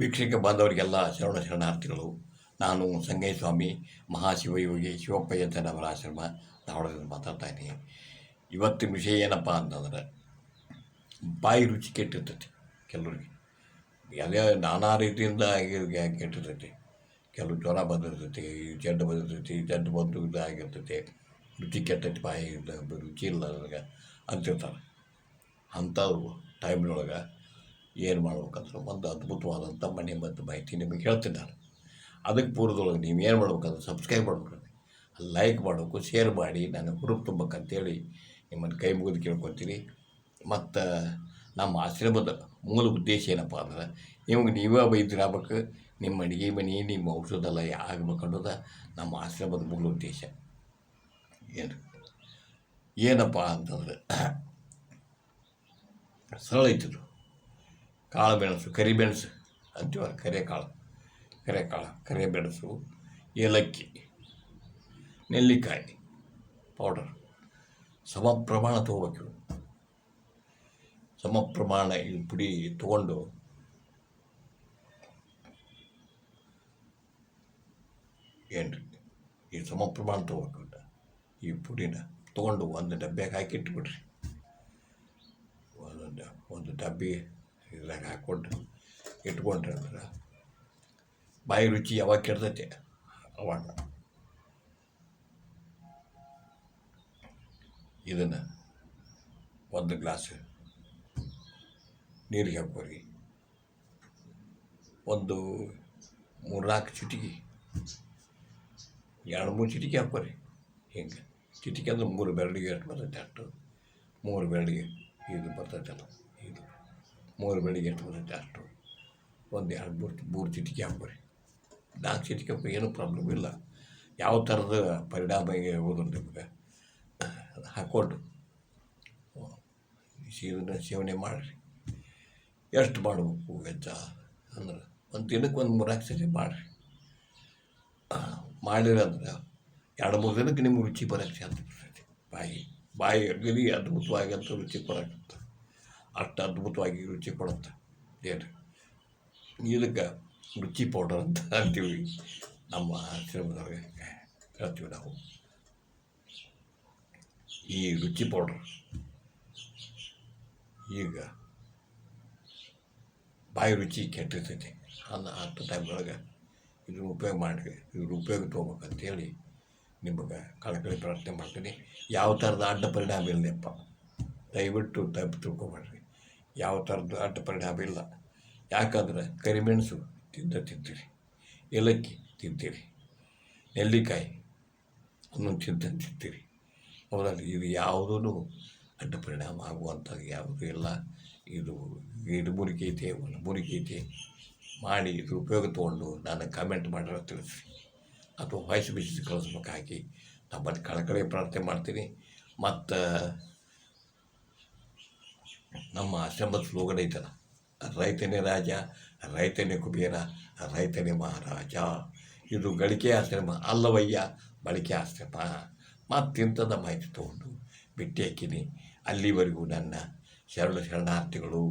ವೀಕ್ಷಕ ಬಾಂಧವರಿಗೆಲ್ಲ ಶರಣ ಶರಣಾರ್ಥಿಗಳು, ನಾನು ಸಂಗಯ್ಯ ಸ್ವಾಮಿ ಮಹಾಶಿವಯೋಗಿ ಶಿವಪ್ಪಯ್ಯಂತನವರ ಆಶ್ರಮ ಧಾರವಾಡದಿಂದ ಮಾತಾಡ್ತಾ ಇದ್ದೀನಿ. ಇವತ್ತಿನ ವಿಷಯ ಏನಪ್ಪ ಅಂತಂದ್ರೆ, ಬಾಯಿ ರುಚಿ ಕೆಟ್ಟಿರ್ತೈತಿ ಕೆಲವ್ರಿಗೆ. ಎಲ್ಲ ನಾನಾ ರೀತಿಯಿಂದ ಕೆಟ್ಟಿರ್ತೈತಿ. ಕೆಲವು ಜ್ವರ ಬಂದಿರ್ತೈತಿ, ಜಡ್ಡು ಬಂದಿರ್ತೈತಿ, ಜಡ್ಡು ಬಂದು ಇದಾಗಿರ್ತೈತಿ. ರುಚಿ ಕೆಟ್ಟೈತಿ ಬಾಯಿ ರುಚಿ ಇಲ್ಲ ನನಗೆ ಅಂತಿರ್ತಾರೆ ಅಂಥವ್ರು ಟೈಮ್ನೊಳಗೆ ಏನು ಮಾಡ್ಬೇಕಂದ್ರೆ ಒಂದು ಅದ್ಭುತವಾದಂಥ ಮನೆ ಮತ್ತು ಮಾಹಿತಿ ನಿಮಗೆ ಹೇಳ್ತೀನಿ ಅದಕ್ಕೆ ಪೂರ್ವದೊಳಗೆ ನೀವು ಏನು ಮಾಡ್ಬೇಕಂದ್ರೆ ಸಬ್ಸ್ಕ್ರೈಬ್ ಮಾಡ್ಬೇಕು ಲೈಕ್ ಮಾಡಬೇಕು ಶೇರ್ ಮಾಡಿ ನನಗೆ ಹುರುಪು ತುಂಬಬೇಕಂತೇಳಿ ನಿಮ್ಮನ್ನು ಕೈ ಮುಗಿದು ಕೇಳ್ಕೊತೀನಿ. ಮತ್ತು ನಮ್ಮ ಆಶ್ರಮದ ಮೂಲ ಉದ್ದೇಶ ಏನಪ್ಪ ಅಂದ್ರೆ, ನಿಮಗೆ ನೀವೇ ವೈದ್ಯರಾಗಬೇಕು, ನಿಮ್ಮ ಅಡುಗೆ ಮನೆ, ನಿಮ್ಮ ಔಷಧಲ್ಲ ಆಗ್ಬೇಕು ಅನ್ನೋದು ನಮ್ಮ ಆಶ್ರಮದ ಮೂಲ ಉದ್ದೇಶ. ಏನು? ಏನಪ್ಪ ಅಂತಂದ್ರೆ, ಸರಳ ಐತಿದು. ಕಾಳು ಮೆಣಸು ಕರಿಮೆಣಸು ಅಂತೀವಲ್ಲ ಕರೆಕಾಳು ಕರೆಕಾಳು ಕರಿಮೆಣಸು ಏಲಕ್ಕಿ, ನೆಲ್ಲಿಕಾಯಿ ಪೌಡರ್ ಸಮ ಪ್ರಮಾಣ ತೊಗೋಬೇಕು. ಸಮ ಪ್ರಮಾಣ ಈ ಪುಡಿ ತೊಗೊಂಡು ಏನು ಈ ಸಮ ಪ್ರಮಾಣ ತೊಗೋಬೇಕು ಇವ್ನ. ಈ ಪುಡಿನ ತೊಗೊಂಡು ಒಂದು ಡಬ್ಬ್ಯಾಗ ಹಾಕಿ ಇಟ್ಬಿಡ್ರಿ ಒಂದೊಂದು ಒಂದು ಡಬ್ಬಿ ಇದ್ರಾಗ ಹಾಕ್ಕೊಂಡು ಇಟ್ಕೊಂಡ್ರೆ ಅಂದ್ರೆ ಬಾಯಿ ರುಚಿ ಯಾವಾಗ ಕೆಡ್ತೈತೆ? ಅವಾಗ. ಇದನ್ನು ಒಂದು ಗ್ಲಾಸ್ ನೀರಿಗೆ ಹಾಕೋರಿ ಒಂದು ಮೂರ್ನಾಲ್ಕು ಚಿಟಿಕೆ. ಎರಡು ಮೂರು ಚಿಟಿಕೆ ಹಾಕೋರಿ ಹಿಂಗೆ. ಚಿಟಿಕೆ ಅಂದ್ರೆ ಮೂರು ಬೆರಳಿಗೆ ಎಷ್ಟು ಬರ್ತೈತೆ ಅಷ್ಟು. ಮೂರು ಬೆರಳಿಗೆ ಇದು ಬರ್ತೈತಲ್ಲ ಇದು ಮೂರು ಬೆಳಿಗ್ಗೆ ಎಷ್ಟು ಬರ್ತೈತೆ ಅಷ್ಟು ಒಂದು ಎರಡು ಮೂರು ಮೂರು ಚಿಟಿಕೆ ಹಾಕ್ಬರಿ. ನಾಲ್ಕು ಚಿಟಿಕೆ ಹಾಕಿ ಏನೂ ಪ್ರಾಬ್ಲಮ್ ಇಲ್ಲ. ಯಾವ ಥರದ ಪರಿಣಾಮ ಇರ್ಬೋದು ನಿಮಗೆ? ಹಾಕ್ಕೊಂಡು ಇದನ್ನು ಸೇವನೆ ಮಾಡಿರಿ. ಎಷ್ಟು ಮಾಡಬೇಕು ವೆಚ್ಚ? ಅಂದ್ರೆ ಒಂದು ದಿನಕ್ಕೆ ಒಂದು ಮೂರಾಕು ಸರಿ ಮಾಡಿರಿ. ಮಾಡಿರಿ ಅಂದರೆ ಎರಡು ಮೂರು ದಿನಕ್ಕೆ ನಿಮ್ಗೆ ರುಚಿ ಬರೋಕ್ಕೆ ಅಂತ ಬಾಯಿ ಬಾಯಿ ಅಗದಿ ಅದ್ಭುತವಾಗಿ ಅಂತ ರುಚಿ ಬರಕ್ಕೆ ಅಷ್ಟು ಅದ್ಭುತವಾಗಿ ರುಚಿ ಕೊಡುತ್ತೆ. ಏನು ಇದಕ್ಕೆ ರುಚಿ ಪೌಡರ್ ಅಂತ ಅಂತೀವಿ. ನಮ್ಮ ಶ್ರೀಮದವ್ರಿಗೆ ಹೇಳ್ತೀವಿ ನಾವು. ಈ ರುಚಿ ಪೌಡರ್ ಈಗ ಬಾಯಿ ರುಚಿ ಕೆಟ್ಟಿರ್ತೈತಿ. ಅನ್ನೋ ಟೈಮ್ ಒಳಗೆ ಇದನ್ನು ಉಪಯೋಗ ಮಾಡಿ ಇದ್ರ ಉಪಯೋಗ ತೊಗೋಬೇಕಂತೇಳಿ ನಿಮಗೆ ಕಳಕಳಿ ಪ್ರಾರ್ಥನೆ ಮಾಡ್ತೀನಿ. ಯಾವ ಥರದ ಅಡ್ಡ ಪರಿಣಾಮ ಇಲ್ಲಪ್ಪ ದಯವಿಟ್ಟು ತಪ್ಪು ತಿಳ್ಕೊಬೇಡ್ರಿ. ಯಾವ ಥರದ್ದು ಅಡ್ಡ ಪರಿಣಾಮ ಇಲ್ಲ. ಯಾಕಂದ್ರೆ ಕರಿಮೆಣಸು ತಿಂದ ತಿಂತೀರಿ, ಏಲಕ್ಕಿ ತಿಂತೀರಿ, ನೆಲ್ಲಿಕಾಯಿ ಅನ್ನು ತಿಂತ ತಿಂತೀರಿ. ಹೌದಲ್ಲ ಇದು ಯಾವುದೂ ಅಡ್ಡ ಪರಿಣಾಮ ಆಗುವಂಥದ್ದು ಯಾವುದೂ ಇಲ್ಲ. ಇದು ಗಿಡಮೂಲಿಕೆ ಐತೆ ಒಂದು ಮೂಲಿಕೆ ಐತೆ ಮಾಡಿ ಇದು ಉಪಯೋಗ ತೊಗೊಂಡು ನಾನು ಕಮೆಂಟ್ ಮಾಡಿರೋ ತಿಳಿಸಿ ಅಥವಾ ವಾಯ್ಸ್ ಮೆಸೇಜ್ ಕಳಿಸ್ಬೇಕಾಗಿ ನಮ್ಮಲ್ಲಿ ಕಳಕಳಿ ಪ್ರಾರ್ಥನೆ ಮಾಡ್ತೀನಿ. ಮತ್ತು ನಮ್ಮ ಆಶ್ರಮದ ಸ್ಲೋಗನ್ ಐತಲ್ಲ, ರೈತನೇ ರಾಜ, ರೈತನೇ ಕುಬೇರ, ರೈತನೇ ಮಹಾರಾಜ. ಇದು ಗಳಿಕೆ ಆಶ್ರಮ ಅಲ್ಲವಯ್ಯ ಬಳಿಕೆ ಆಶ್ರಮ. ಮತ್ತಿಂಥದ ಮಾಹಿತಿ ತಗೊಂಡು ಭೇಟಿ ಹಾಕಿನಿ ಅಲ್ಲಿವರೆಗೂ ನನ್ನ ಶರಣ ಶರಣಾರ್ಥಿಗಳು.